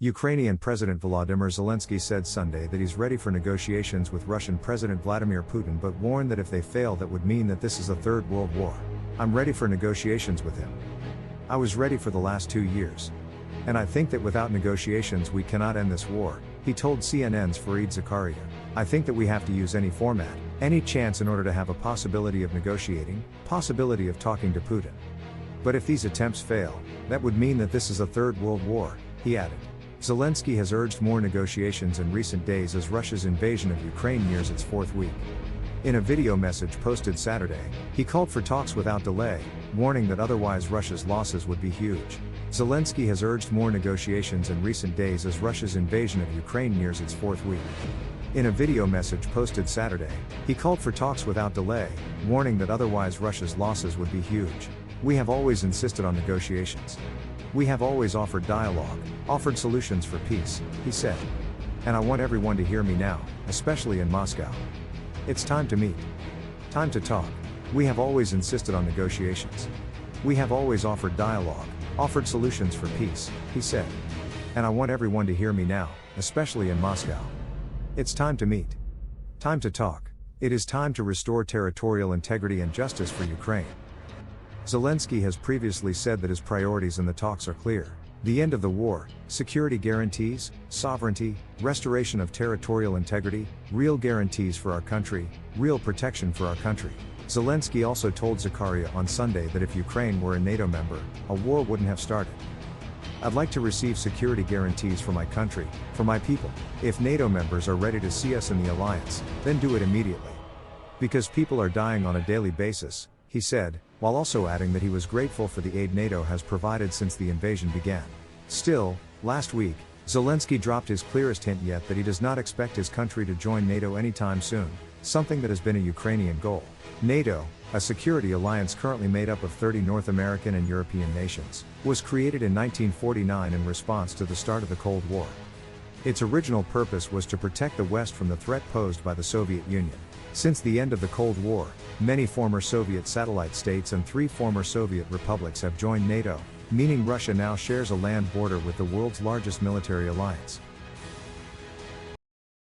Ukrainian President Volodymyr Zelensky said Sunday that he's ready for negotiations with Russian President Vladimir Putin but warned that if they fail, that would mean that this is a third world war. I'm ready for negotiations with him. I was ready for the last two years. And I think that without negotiations, we cannot end this war, he told CNN's Fareed Zakaria. I think that we have to use any format, any chance in order to have a possibility of negotiating, possibility of talking to Putin. But if these attempts fail, that would mean that this is a third world war, he added. Zelensky has urged more negotiations in recent days as Russia's invasion of Ukraine nears its fourth week. In a video message posted Saturday, he called for talks without delay, warning that otherwise Russia's losses would be huge. Zelensky has urged more negotiations in recent days as Russia's invasion of Ukraine nears its fourth week. In a video message posted Saturday, he called for talks without delay, warning that otherwise Russia's losses would be huge. We have always insisted on negotiations. We have always offered dialogue, offered solutions for peace, he said. And I want everyone to hear me now, especially in Moscow. It's time to meet. Time to talk. We have always insisted on negotiations. We have always offered dialogue, offered solutions for peace, he said. And I want everyone to hear me now, especially in Moscow. It's time to meet. Time to talk. It is time to restore territorial integrity and justice for Ukraine. Zelensky has previously said that his priorities in the talks are clear the end of the war, security guarantees, sovereignty, restoration of territorial integrity, real guarantees for our country, real protection for our country. Zelensky also told Zakaria on Sunday that if Ukraine were a NATO member, a war wouldn't have started. I'd like to receive security guarantees for my country, for my people. If NATO members are ready to see us in the alliance, then do it immediately. Because people are dying on a daily basis, he said, while also adding that he was grateful for the aid NATO has provided since the invasion began. Still, last week, Zelensky dropped his clearest hint yet that he does not expect his country to join NATO anytime soon, something that has been a Ukrainian goal. NATO, a security alliance currently made up of 30 North American and European nations, was created in 1949 in response to the start of the Cold War. Its original purpose was to protect the West from the threat posed by the Soviet Union. Since the end of the Cold War, many former Soviet satellite states and three former Soviet republics have joined NATO, meaning Russia now shares a land border with the world's largest military alliance.